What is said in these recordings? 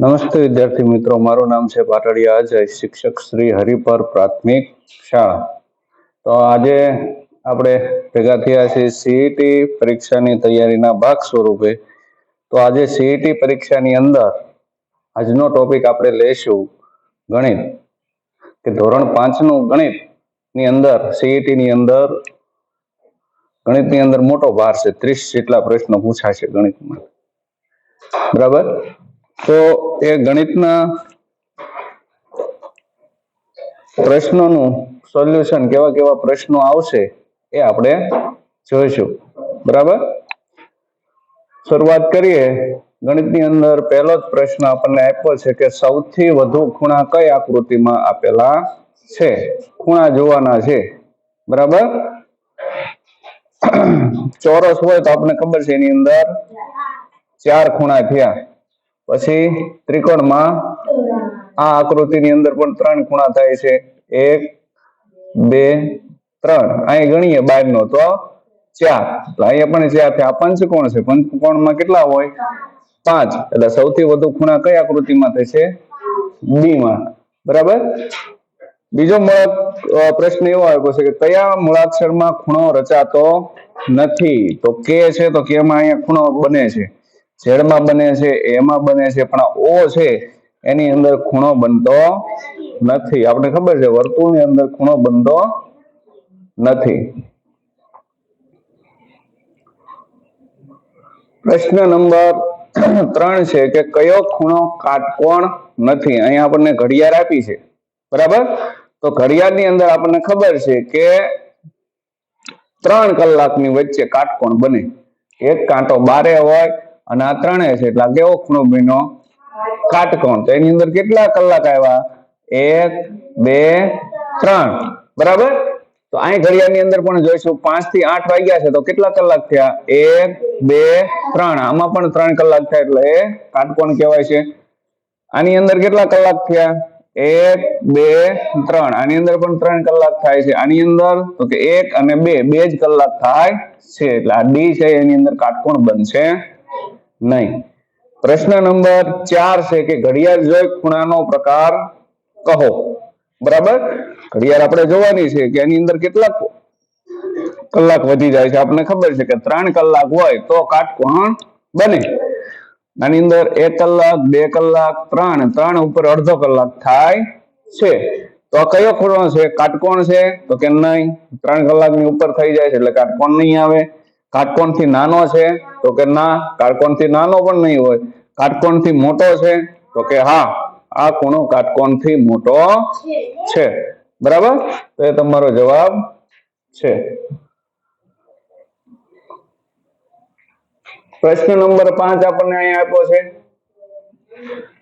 નમસ્તે વિદ્યાર્થી મિત્રો, મારું નામ છે પાટડિયા અજય શિક્ષક શ્રી હરિપર પ્રાથમિક શાળા. તો આજે આપણે ભેગા થયા છીએ સીઈટી પરીક્ષાની તૈયારીના ભાગ સ્વરૂપે. તો આજે સીઈટી પરીક્ષાની અંદર આજનો ટોપિક આપણે લઈશું ગણિત. કે ધોરણ પાંચનું ગણિતની અંદર સીઈટી ની અંદર, ગણિતની અંદર મોટો ભાર છે, ત્રીસ જેટલા પ્રશ્નો પૂછાશે ગણિતમાં. બરાબર? તો એ ગણિતના પ્રશ્નોનું સોલ્યુશન કેવા કેવા પ્રશ્નો આવશે એ આપણે જોઈશું. બરાબર? શરૂઆત કરીએ. ગણિતની અંદર પહેલો જ પ્રશ્ન આપણને આપ્યો છે કે સૌથી વધુ ખૂણા કઈ આકૃતિમાં આપેલા છે? ખૂણા જોવાના છે. બરાબર? ચોરસ હોય તો આપણને ખબર છે એની અંદર ચાર ખૂણા થયા. પછી ત્રિકોણમાં આ આકૃતિની અંદર પણ ત્રણ ખૂણા થાય છે. એક, બે, ત્રણ. અહીં ગણીએ બાર નો તો ચાર. અહીંયા પણ ચાર થયા પંચકોણ છે. પંચકોણમાં કેટલા હોય? પાંચ. એટલે સૌથી વધુ ખૂણા કઈ આકૃતિમાં થશે બી માં બરાબર? બીજો મૂળક પ્રશ્ન એવો આવ્યો છે કે કયા મૂળાક્ષરમાં ખૂણો રચાતો નથી? તો કે છે તો કે માં અહીંયા ખૂણો બને છે? ઝેડમાં બને છે, એમાં બને છે, પણ ઓ છે, એની અંદર ખૂણો બનતો નથી. આપણે ખબર છે, વર્તુળની અંદર ખૂણો બનતો નથી. પ્રશ્ન નંબર ત્રણ છે કે કયો ખૂણો કાટકોણ નથી? અહીંયા આપણને ઘડિયાળ આપી છે. બરાબર? તો ઘડિયાળની અંદર આપણને ખબર છે કે ત્રણ કલાકની વચ્ચે કાટકોણ બને. એક કાંટો બારે હોય અને આ ત્રણે છે એટલે કેવો ખૂણો બન્યો કાટકોણ. તો એની અંદર કેટલા કલાક આવ્યા? એક, બે, ત્રણ. બરાબર? તો અહીં ઘડિયાળની અંદર પણ જોઈશું, પાંચથી આઠ વાગ્યા છે, તો કેટલા કલાક થયા? એક, બે, ત્રણ. આમાં પણ ત્રણ કલાક થયા એટલે એ કાટકોણ કહેવાય છે. આની અંદર કેટલા કલાક થયા? એક, બે, ત્રણ. આની અંદર પણ ત્રણ કલાક થાય છે. આની અંદર, તો કે એક અને બે બે જ કલાક થાય છે. એટલે આ ડી છે, એની અંદર કાટકોણ બનશે. નહીં. પ્રશ્ન નંબર ચાર છે કે ઘડિયાળ જોઈ ખૂણાનો પ્રકાર કહો. બરાબર? ઘડિયાળ આપણે જોવાની છે કે એની અંદર કેટલાક કલાક વધી જાય છે. આપણને ખબર છે કે ત્રણ કલાક હોય તો કાટકોણ બને. આની અંદર એક કલાક, બે કલાક, ત્રણ. ત્રણ ઉપર અડધો કલાક થાય છે. તો આ કયો ખૂણો છે? કાટકોણ છે? તો કે નહીં. ત્રણ કલાકની ઉપર થઈ જાય છે એટલે કાટકોણ નહીં આવે. કાટકોણથી નાનો છે. તો કે ના કાટકોણથી નાનો પણ નહીં હોય. કાટકોણથી મોટો છે? તો કે હા, આ ખૂણો કાટકોણથી મોટો છે. બરાબર? તો એ તમારો જવાબ છે. પ્રશ્ન નંબર પાંચ આપણને અહીંયા આપ્યો છે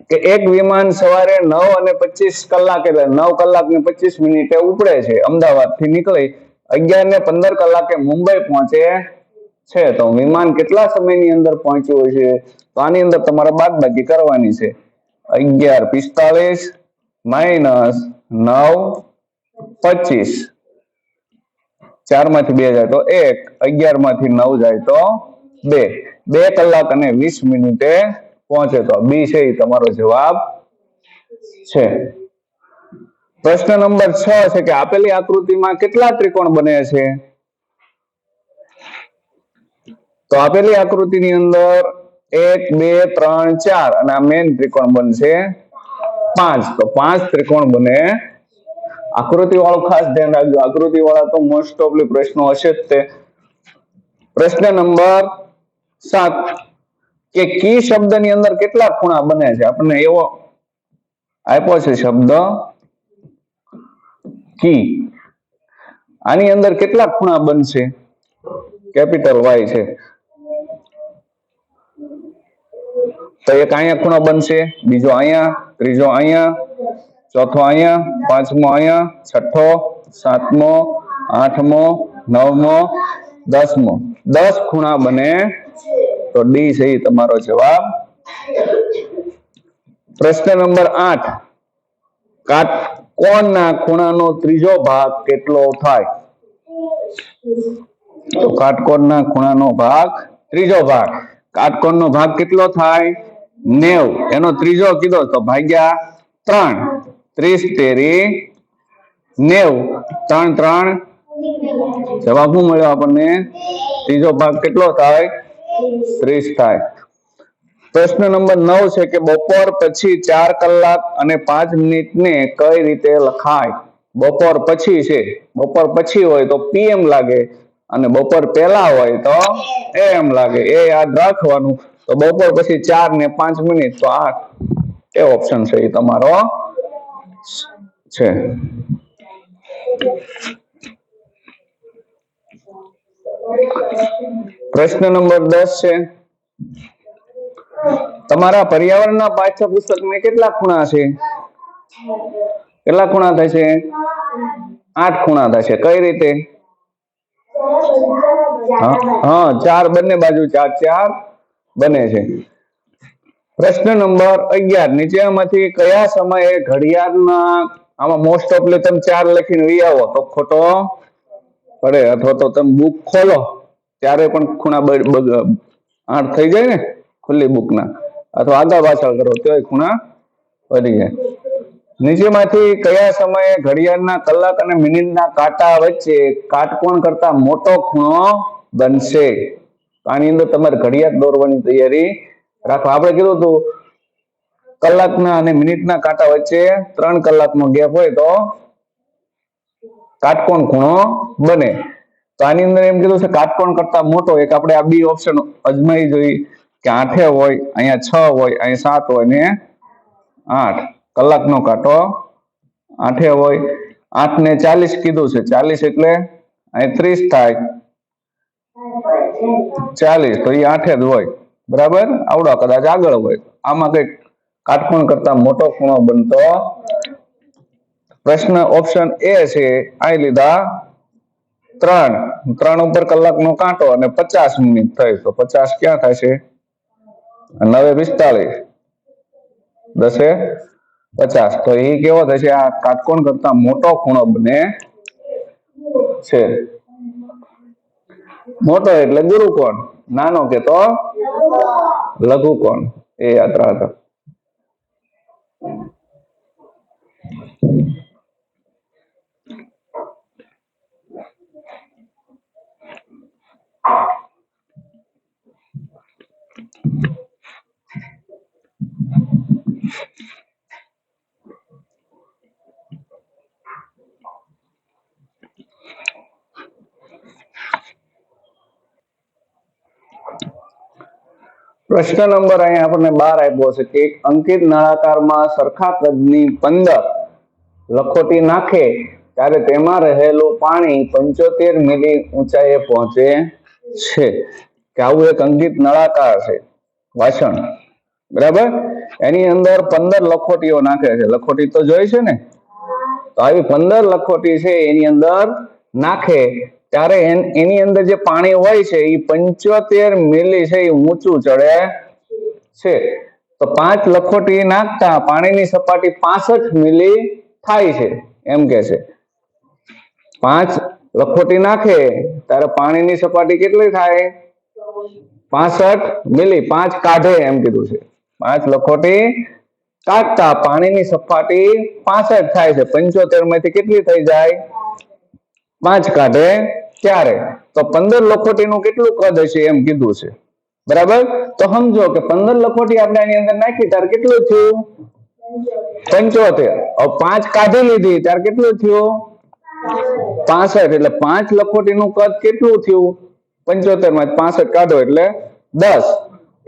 કે એક વિમાન સવારે નવ અને પચીસ કલાકે એટલે નવ કલાક ને પચીસ મિનિટે ઉપડે છે અમદાવાદથી નીકળી અગિયાર ને પંદર કલાકે મુંબઈ પહોંચે છે. તો વિમાન કેટલા સમયની અંદર પહોંચ્યું છે? તો આની અંદર તમારે બાદબાકી કરવાની છે. અગિયાર પિસ્તાલીસ માઇનસ નવ પચીસ. ચારમાંથી બે જાય તો એક. અગિયારમાંથી નવ જાય તો બે. બે કલાક અને વીસ મિનિટે પહોંચે તો બી છે એ તમારો જવાબ છે. પ્રશ્ન નંબર છ છે કે આપેલી આકૃતિમાં કેટલા ત્રિકોણ બને છે? તો આપેલી આકૃતિની અંદર એક, બે, ત્રણ, ચાર અને આ મેન ત્રિકોણ બનશે પાંચ. તો પાંચ ત્રિકોણ બને. આકૃતિ વાળું ખાસ ધ્યાન રાખજો. આકૃતિ વાળા તો મોસ્ટ ઓફલી પ્રશ્નો હશે જ તે. પ્રશ્ન નંબર સાત. કે કી શબ્દની અંદર કેટલા ખૂણા બને છે? આપણને એવો આપ્યો છે શબ્દ કી. આની અંદર કેટલા ખૂણા બનશે? કેપિટલ વાય છે. તો એક અહીંયા ખૂણો બનશે, બીજો અહીંયા, ત્રીજો અહીંયા, ચોથો અહીંયા, પાંચમો અહીંયા, છઠ્ઠો, સાતમો, આઠમો, નવમો, દસમો. દસ ખૂણા બને તો ડી છે ઈ તમારો જવાબ. પ્રશ્ન નંબર આઠ. કાટકોણના ખૂણાનો ત્રીજો ભાગ કેટલો થાય? તો કાટકોણના ખૂણાનો ભાગ ત્રીજો ભાગ. કાટકોણ નો ભાગ કેટલો થાય? નેવ. એનો ત્રીજો કીધો તો ભાગ્યા ત્રણ. ત્રીસ તેરી નેવ. ત્રણ ત્રણ. જવાબ શું મળ્યો આપણને? ત્રીજો ભાગ કેટલો થાય? ત્રીસ થાય. પ્રશ્ન નંબર નવ છે કે બપોર પછી ચાર કલાક અને પાંચ મિનિટ ને કઈ રીતે લખાય? બપોર પછી છે. બપોર પછી હોય તો પીએમ લાગે. અને બપોર પહેલા હોય તો એમ લાગે. એ યાદ રાખવાનું. તો બપોર પછી ચાર ને પાંચ મિનિટ તો આ એ ઓપ્શન છે એ તમારો છે. પ્રશ્ન નંબર દસ છે. તમારા પર્યાવરણના પાઠ્યપુસ્તકને કેટલા ખૂણા છે? કેટલા ખૂણા થાય છે? આઠ ખૂણા થાય છે. કઈ રીતે? હા, ચાર બંને બાજુ ચાર ચાર. બને છે. પ્રશ્ન નંબર અગિયાર નીચેમાંથી કયા સમયે ઘડિયાળના, આમાં મોસ્ટ ઓફલી તમે ચાર લખીને વી આવો, તો ખોટો પડે, અથવા તો તમે બુક ખોલો, ત્યારે પણ ખૂણા આઠ થઈ જાય ને, ખુલ્લી બુકના અથવા આગળ પાછળ કરો તો ખૂણા વધી જાય. નીચેમાંથી કયા સમયે ઘડિયાળના કલાક અને મિનિટના કાંટા વચ્ચે કાટકોણ કરતા મોટો ખૂણો બનશે? તો આની અંદર તમારે ઘડિયાળ દોરવાની તૈયારી રાખો. આપણે કીધું હતું, કલાકના અને મિનિટના કાંટા વચ્ચે ત્રણ કલાકનો ગેપ હોય તો કાટકોણ ખૂણો બને. તો આની અંદર એમ કીધું છે, કાટકોણ કરતા મોટો એક આપણે આ બી ઓપ્શન અજમાઈ જોઈ કે આઠે હોય, અહીંયા છ હોય, અહીંયા સાત હોય ને આઠ. કલાકનો કાંટો આઠે હોય. આઠ ને ચાલીસ કીધું છે, ચાલીસ એટલે અહીં ત્રીસ થાય. ચાલીસ, તો એ આઠે જ હોય. બરાબર? આવડો કદાચ આગળ હોય. આમાં કંઈક કાટકોણ કરતા મોટો ખૂણો બનતો પ્રશ્ન ઓપ્શન એ છે આ લીધા ત્રણ. ત્રણ ઉપર કલાકનો કાંટો અને પચાસ મિનિટ થઈ તો પચાસ ક્યાં થાય છે? નવે પિસ્તાલીસ દસે પચાસ. તો એ કેવો થશે આ કાટકોણ કરતા મોટો ખૂણો બને છે. મોટો એટલે ગુરુકોણ નાનો કે તો લઘુકોણ એ યાદ રાખો પ્રશ્ન નંબર અહીંયા આપણને બાર આપ્યો છે કે એક અંકિત નળાકારમાં સરખા કદની પંદર લખોટી નાખે ત્યારે તેમાં રહેલું પાણી પંચોતેર મિલી ઊંચાઈએ પહોંચે છે. કે આવું એક અંકિત નળાકાર છે. વાસણ. બરાબર? એની અંદર પંદર લખોટીઓ નાખે છે. લખોટી તો જોઈ છે ને? તો આવી પંદર લખોટી છે એની અંદર નાખે ત્યારે એની અંદર જે પાણી હોય છે એ પંચોતેર મિલી છે એ ઊંચું ચડે છે. તો પાંચ લખોટી નાખતા પાણીની સપાટી પાસઠ મિલી થાય છે, એમ કે છે. પાંચ લખોટી નાખે, ત્યારે પાણીની સપાટી કેટલી થાય? પાસઠ મિલી પાંચ કાઢે, એમ કીધું છે. પાંચ લખોટી કાઢતા પાણીની સપાટી પાસઠ થાય છે પંચોતેરમાંથી કેટલી થઈ જાય? પાંચ કાઢે ત્યારે તો પંદર લખોટીનું કેટલું કદ હશે એમ કીધું છે. બરાબર? તો સમજો કે પંદર લખોટી આપણે આની અંદર નાખી, ત્યારે કેટલું થયું? પંચોતેર. પાંચ કાઢી લીધી, ત્યારે કેટલું થયું? પાસઠ. એટલે પાંચ લખોટીનું કદ કેટલું થયું? પંચોતેરમાં પાસઠ કાઢો એટલે દસ.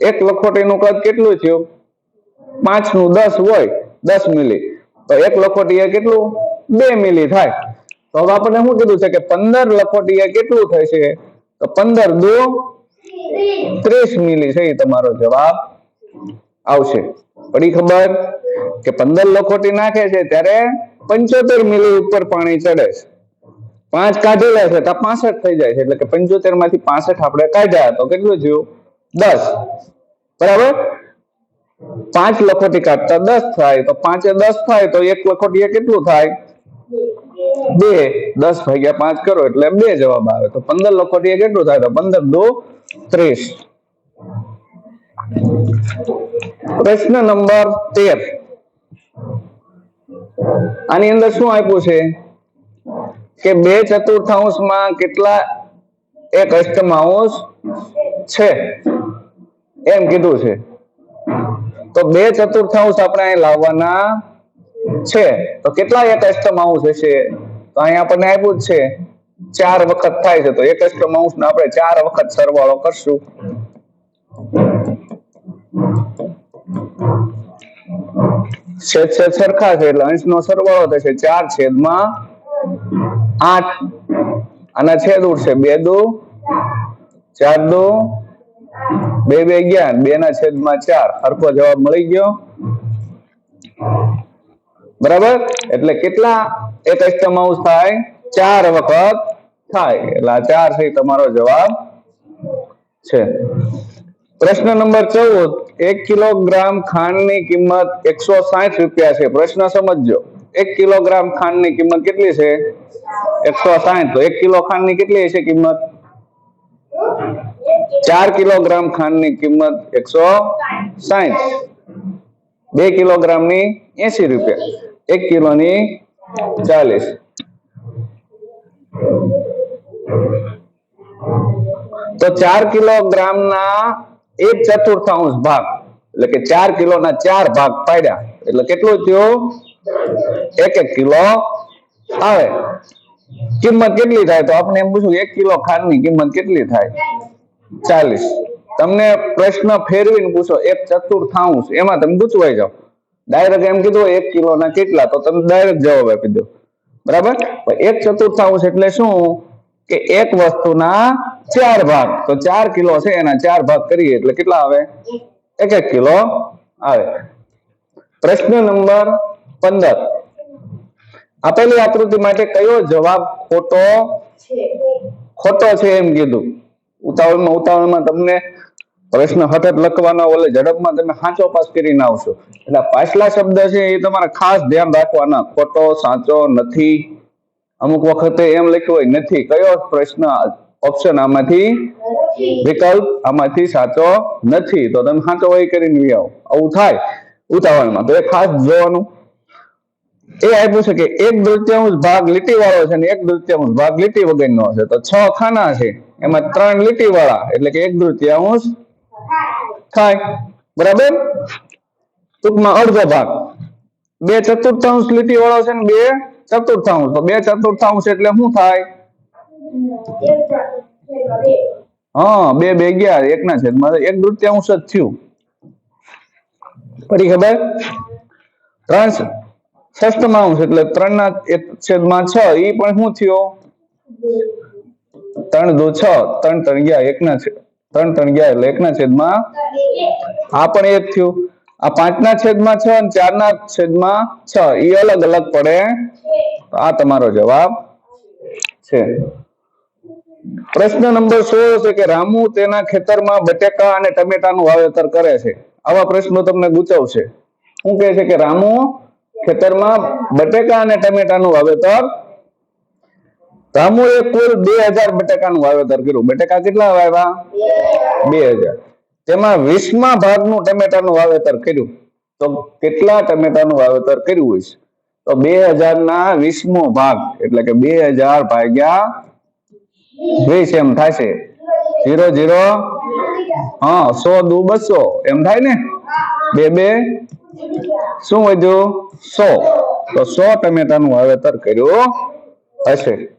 એક લખોટીનું કદ કેટલું થયું? પાંચનું દસ હોય, દસ મિલી. તો એક લખોટી કેટલું? બે મિલી થાય. તો હવે આપણને શું કીધું છે કે પંદર લખોટી કેટલું થશે તો પંદર દુ ત્રીસ મિલી છે એ તમારો જવાબ આવશે. પડી ખબર કે પંદર લખોટી નાખે છે ત્યારે પંચોતેર મિલી ઉપર પાણી ચડે છે. પાંચ કાઢી લે છે તો પાસઠ થઈ જાય છે એટલે કે પંચોતેરમાંથી પાસઠ આપણે કાઢ્યા. તો કેટલું થયું? દસ. બરાબર? પાંચ લખોટી કાઢતા દસ થાય. તો પાંચે દસ થાય તો એક લખોટીએ કેટલું થાય? બે, દસ ભાગ્યા પાંચ કરો એટલે બે જવાબ આવે. તો પંદર લખોટીએ કેટલું થાય. તો પંદર દો ત્રીસ. પ્રશ્ન નંબર તેર. આની અંદર શું આપ્યું છે? કે બે ચતુર્થાંશમાં કેટલા એક અષ્ટમાંશ છે? એમ કીધું છે. તો બે ચતુર્થાંશ આપણે અહીં લાવવાના છે. તો કેટલા એક અષ્ટમાંશ હશે? તો અહીંયા આપણને આપ્યું છે, ચાર વખત થાય છે. તો એક અષ્ટમાંશ ને આપણે ચાર વખત સરવાળો કરશું. છેદ છેદ સરખા છે એટલે અંશનો સરવાળો થશે ચાર છેદમાં આઠ. આના છેદ ઉઠશે બે દુ, ચાર દુ, બે બે, અગિયાર. બે ના છેદમાં ચાર. હરખો જવાબ મળી ગયો. બરાબર? એટલે કેટલા એક અષ્ટમાંશ થાય, ચાર વખત થાય. એટલે આ ચાર છે તમારો જવાબ છે. પ્રશ્ન નંબર ચૌદ, એક કિલોગ્રામ ખાંડની કિંમત એકસો સાહીઠ રૂપિયા છે. પ્રશ્ન સમજજો. એક કિલોગ્રામ ખાંડની કિંમત કેટલી છે? એકસો સાહીઠ એક કિલો ખાંડની કેટલી હશે કિંમત? ચાર કિલોગ્રામ ખાંડની કિંમત એકસો સાહીઠ બે કિલોગ્રામની એસી રૂપિયા. એક કિલોની ચાલીસ. તો ચાર કિલોગ્રામના એક ચતુર્થાંશ ભાગ, એટલે કે ચાર કિલોના ચાર ભાગ પાડ્યા. એટલે કેટલું થયું? એક એક કિલો આવે. કિંમત કેટલી થાય? તો આપણે એમ પૂછ્યું, એક કિલો ખાંડની કિંમત કેટલી થાય? ચાલીસ. તમને પ્રશ્ન ફેરવીને પૂછો, એક ચતુર્થાંશ, એમાં તમે ગૂંચવાઈ જાઓ. ડાયરેક્ટ એમ કીધું એક કિલોના કેટલા? તો તમે ડાયરેક્ટ જવાબ આપી દો. બરાબર? એક ચતુર્થાંશ એટલે શું? કે એક વસ્તુના ચાર ભાગ. તો ચાર કિલો છે એના ચાર ભાગ કરીએ એટલે કેટલા આવે? એક એક કિલો આવે. પ્રશ્ન નંબર પંદર. આપેલી આકૃતિ માટે કયો જવાબ ખોટો? ખોટો છે એમ કીધું. ઉતાવળમાં ઉતાવળમાં તમને પ્રશ્ન હઠત લખવાનો ઓલે ઝડપમાં તમે સાચો પાસ કરીને આવશો. એટલે પાછલા શબ્દ છે, એ તમારે ખાસ ધ્યાન રાખવાના. ખોટો, સાચો નથી. અમુક વખતે એમ લખ્યું હોય, નથી. કયો પ્રશ્ન? ઓપ્શન આમાંથી? વિકલ્પ આમાંથી સાચો નથી. તો તમે સાચો હોય કરીને આવો. આવું થાય ઉતાવળમાં. તો એ ખાસ જોવાનું. એ આપ્યું છે કે એક દૃત્યાંશ ભાગ લીટી વાળો છે અને એક દૃત્યાંશ ભાગ લીટી વગરનો છે. તો છ ખાના છે. એમાં ત્રણ લીટી વાળા એટલે કે એક તૃતીયાંશ થાય. બરાબર? ટૂંકમાં અડધો ભાગ. બે ચતુર્થાંશ લીટી વાળો છે બે ચતુર્થાંશ. તો બે ચતુર્થાંશ એટલે શું થાય? હા, બે બે અગિયાર એક ના છે એક દૃત્યાંશ જ થયું. પડી ખબર? ત્રણ ષષ્ઠમાંશ એટલે ત્રણ ના છેદમાં છ. એ પણ શું થયો? ત્રણ દો છ. ત્રણ ત્રણ ગયા એક ના છેદ ત્રણ ત્રણ ગયા એટલે એકના છેદમાં આ પણ એક થયું. આ પાંચ ના છેદમાં છ અને ચાર ના છેદમાં છ એ અલગ અલગ પડે. આ તમારો જવાબ છે. પ્રશ્ન નંબર સોળ છે કે રામુ તેના ખેતરમાં બટેકા અને ટમેટાનું વાવેતર કરે છે. આવા પ્રશ્નો તમને ગુચવશે. શું કહે છે કે રામુ ખેતરમાં બટેકા અને ટમેટાનું વાવેતર રામુએ કુલ બે હજાર બટેકાનું વાવેતર કર્યું. બટાકા કેટલા વાવ્યા? બે હજાર. તેમાં વીસમા ભાગનું ટમેટાનું વાવેતર કર્યું. તો કેટલા ટમેટાનું વાવેતર કર્યું હોય છે? તો બે હજાર ના વીસમો ભાગ, એટલે કે બે હજાર ભાગ્યા વીસ, એમ થશે. જીરો જીરો હા, સો, દુ, બસો. એમ થાય ને? બે બે? શું વધ્યું? સો. તો સો ટમેટાનું વાવેતર કર્યું હશે.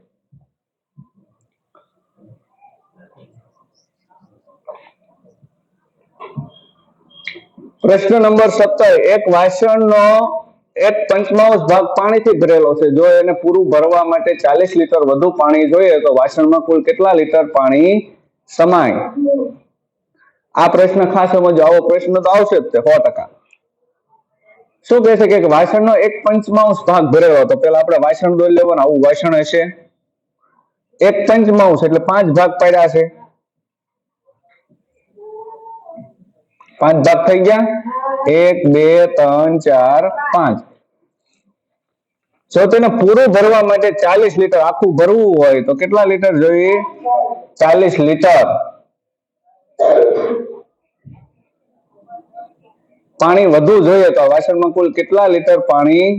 પ્રશ્ન નંબર સત્તર, એક વાસણનો એક પંચમાંશ ભાગ પાણીથી ભરેલો છે. જો એને પૂરું ભરવા માટે ચાલીસ લીટર વધુ પાણી જોઈએ, તો વાસણમાં કુલ કેટલા લીટર પાણી સમાય? આ પ્રશ્ન ખાસ સમજો. આવો પ્રશ્ન તો આવશે જ તે, સો ટકા. શું કહે છે કે વાસણનો એક પંચમાંશ ભાગ ભરેલો, તો પેલા આપણે વાસણ દોરી લેવાનું. આવું વાસણ હશે. એક પંચમાંશ, એટલે પાંચ ભાગ પડ્યા છે. પાંચ ભાગ થઈ ગયા. એક, બે, ત્રણ, ચાર, પાંચ. જો તેને પૂરું ભરવા માટે ચાલીસ લીટર આખું ભરવું હોય તો કેટલા લીટર જોઈએ? ચાલીસ લીટર. પાણી વધુ જોઈએ તો વાસણમાં કુલ કેટલા લીટર પાણી?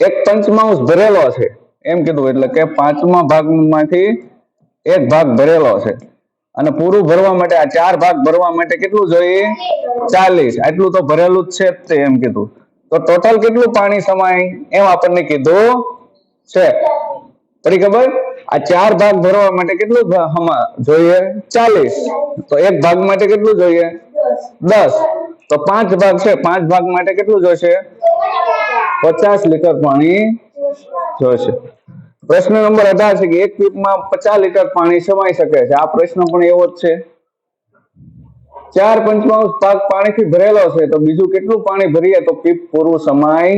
એક પંચમાંશ ભરેલો છે. એમ કીધું એટલે કે પાંચમા ભાગમાંથી એક ભાગ ભરેલો છે. અને પૂરું ભરવા માટે આ ચાર ભાગ ભરવા માટે કેટલું જોઈએ? ચાલીસ. આટલું તો ભરેલું જ છે તે એમ કીધું. તો ટોટલ કેટલું પાણી સમાય? એમ આપણને કીધું છે. પડી ખબર? આ ચાર ભાગ ભરવા માટે કેટલું જોઈએ? ચાલીસ. તો એક ભાગ માટે કેટલું જોઈએ? દસ. તો પાંચ ભાગ છે. પાંચ ભાગ માટે કેટલું જોઈશે પચાસ લીટર પાણી જોઈશે પ્રશ્ન નંબર અઢાર છે કે એક પીપમાં પચાસ લીટર પાણી સમાઈ શકે છે. આ પ્રશ્ન પણ એવો જ છે. ચાર પંચમાંશ પાક પાણીથી ભરેલો છે. તો બીજું કેટલું પાણી ભરીએ તો પીપ પૂરું સમાય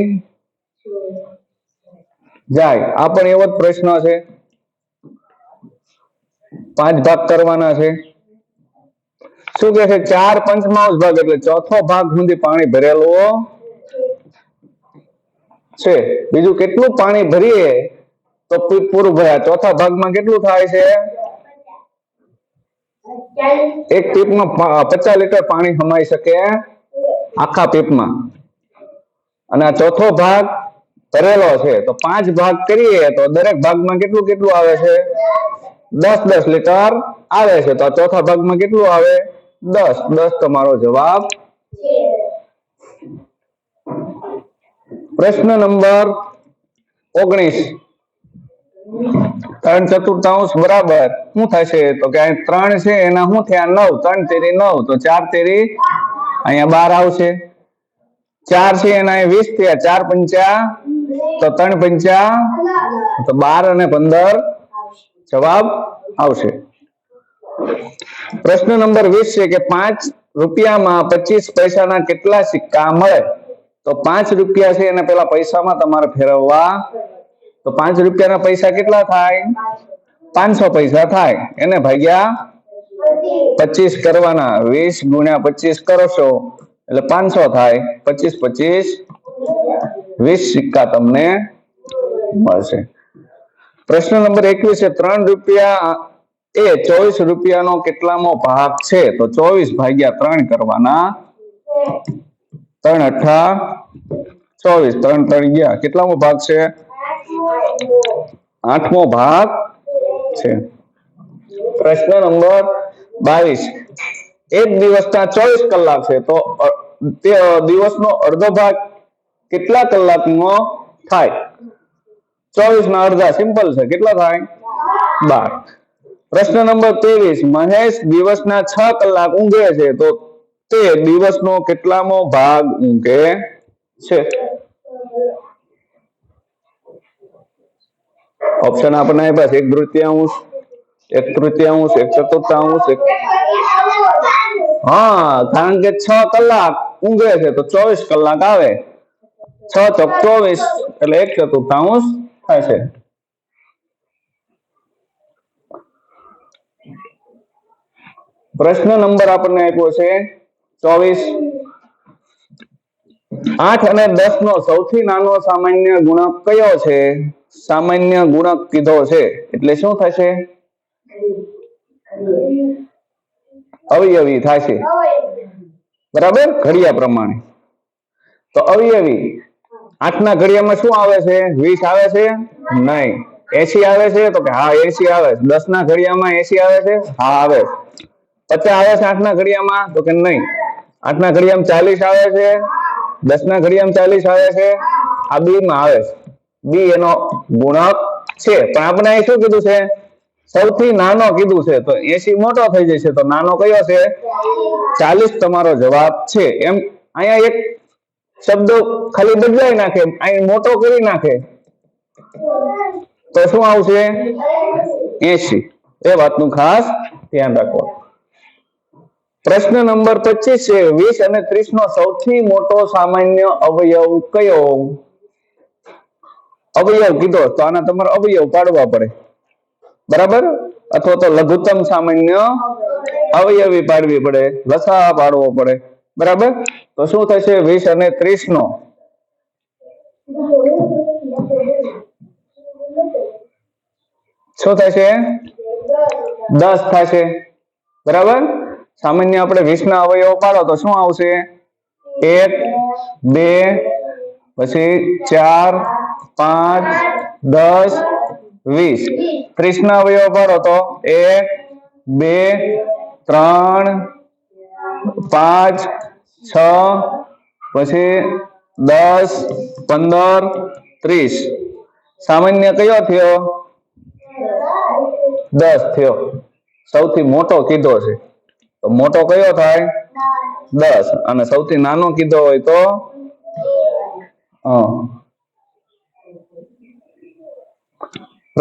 જાય. આ પણ એવો જ પ્રશ્ન છે. પાંચ ભાગ કરવાના છે. શું કે છે? ચાર પંચમાંશ ભાગ એટલે ચોથો ભાગ સુધી પાણી ભરેલો છે. બીજું કેટલું પાણી ભરીએ તો પૂરું ભરાય. ચોથા ભાગમાં કેટલું થાય છે? એક પીપમાં પચાસ લીટર પાણી સમાઈ શકે આખા પીપમાં. અને ચોથો ભાગ ભરેલો છે. તો પાંચ ભાગ કરીએ તો દરેક ભાગમાં કેટલું કેટલું આવે છે? દસ દસ લીટર આવે છે. તો આ ચોથા ભાગમાં કેટલું આવે? દસ. દસ તમારો જવાબ પ્રશ્ન નંબર ઓગણીસ. ત્રણ ચતુર્થાંશ બરાબર. શું થશે? તો કે ત્રણ છે, એના શું થયા? નવ. ત્રણ તેરી નવ. તો ચાર તેરી અહીંયા બાર આવશે. ચાર છે, એના વીસ થયા. ચાર પંચા, તો ત્રણ પંચા, તો બાર અને પંદર જવાબ આવશે. પ્રશ્ન નંબર વીસ છે કે પાંચ રૂપિયામાં પચીસ પૈસાના કેટલા સિક્કા મળે? તો પાંચ રૂપિયા છે, એને પેલા પૈસામાં તમારે ફેરવવા તો પાંચ રૂપિયાના પૈસા કેટલા થાય? પાંચસો પૈસા થાય. એને ભાગ્યા પચીસ કરવાના. વીસ ગુણ્યા પચીસ કરશો. એટલે પાંચસો થાય. પચીસ પચીસ. વીસ સિક્કા તમને મળશે. પ્રશ્ન નંબર એકવીસ ત્રણ રૂપિયા એ ચોવીસ રૂપિયાનો કેટલામો ભાગ છે? તો ચોવીસ ભાગ્યા ત્રણ કરવાના. ત્રણ અઠા ચોવીસ. ત્રણ ત્રણ ગયા. કેટલામો ભાગ છે? આઠમો ભાગ છે. પ્રશ્ન નંબર બાવીસ. એક દિવસના ચોવીસ કલાક છે, તો તે દિવસનો અડધો ભાગ કેટલા કલાકનો થાય? ચોવીસ ના અડધા, સિમ્પલ છે. કેટલા થાય? બાર. પ્રશ્ન નંબર ત્રેવીસ. મહેશ દિવસના છ કલાક ઊંઘે છે, તો તે દિવસનો કેટલામો ભાગ ઊંઘે છે? ઓપ્શન આપણને આપ્યા છે. એક તૃતીયાંશ એક તૃતીયાંશ એક ચતુર્થાંશ એક હા, કારણ કે છ કલાક ઊંઘે છે તો ચોવીસ કલાક આવે. છ ચોવીસ એટલે એક ચતુર્થાંશ થશે પ્રશ્ન નંબર આપણને આપ્યો છે ચોવીસ. આઠ અને દસ નો સૌથી નાનો સામાન્ય ગુણક કયો છે? સામાન્ય ગુણક કીધો છે. એટલે શું થશે? અવયવી થશે. બરાબર? ઘડિયા પ્રમાણે. તો અવયવી આઠના ઘડિયામાં શું આવે છે? વીસ આવે છે? નહીં. એસી આવે છે? તો કે હા, એસી આવે છે. દસ ના ઘડિયામાં એસી આવે છે? હા, આવે છે. પચાસ આવે છે આઠના ઘડિયામાં? તો કે નહીં. આઠના ઘડિયામાં ચાલીસ આવે છે? દસ ના ઘડિયામાં ચાલીસ આવે છે? આ બી માં આવે છે. બી એનો ગુણક છે. પણ આપણે શું કીધું છે? સૌથી નાનો કીધું છે. તો એસી મોટો થઈ જશે. તો નાનો કયો છે? ચાલીસ તમારો જવાબ છે. એમ અહીંયા એક શબ્દ ખાલી બદલાઈ નાખે. અહીં મોટો કરી નાખે. તો શું આવશે? એસી એ વાતનું ખાસ ધ્યાન રાખો. પ્રશ્ન નંબર પચીસ છે. વીસ અને ત્રીસ નો સૌથી મોટો સામાન્ય અવયવ કયો? અવયવ કીધો તો આના તમારે અવયવ પાડવા પડે. બરાબર? અથવા તો લઘુત્તમ સામાન્ય અવયવી પાડવી પડે, લસા પાડવો પડે. બરાબર? તો શું થશે? વીસ અને ત્રીસ નો શું થશે? દસ થશે. બરાબર? સામાન્ય આપણે વીસ ના અવયવો પાડો તો શું આવશે? એક, બે, પછી ચાર પાંચ, દસ, વીસ. ત્રીસ ના અવયવ ભરો તો એક, બે, ત્રણ, પાંચ, છ, પછી દસ, પંદર, ત્રીસ. સામાન્ય કયો થયો? દસ થયો. સૌથી મોટો કીધો છે. તો મોટો કયો થાય? દસ. અને સૌથી નાનો કીધો હોય તો? હા.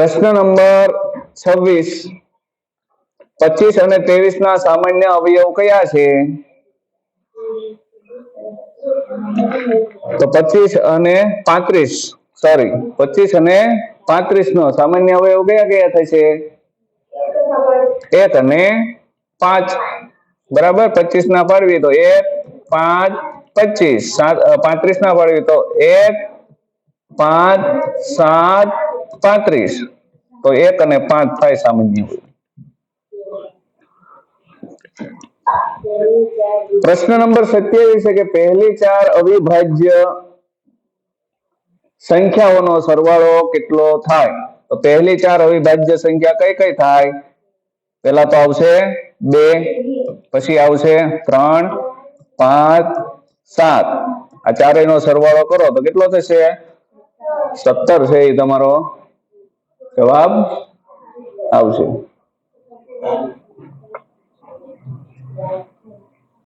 પ્રશ્ન નંબર છવ્વીસ. પચીસ અને ત્રેવીસ ના સામાન્ય અવયવ કયા છે? તો પચીસ અને પાંત્રીસ સોરી પચીસ અને પાંત્રીસ નો સામાન્ય અવયવ કયા કયા થશે એક અને પાંચ. બરાબર? પચીસ ના પાડવી તો એક, પાંચ, પચીસ. પાંત્રીસ ના પાડવી તો એક, પાંચ, સાત પાંત્રીસ. તો એક અને પાંચ થાય સામાન્ય. પ્રશ્ન નંબર સત્યાવીસ છે કે પહેલી ચાર અવિભાજ્ય સંખ્યાઓનો સરવાળો કેટલો થાય? તો પહેલી ચાર અવિભાજ્ય સંખ્યા કઈ કઈ થાય? પેલા તો આવશે બે, પછી આવશે ત્રણ, પાંચ, સાત. આ ચારેય નો સરવાળો કરો તો કેટલો થશે? સત્તર છે એ તમારો. જવાબ આવશે.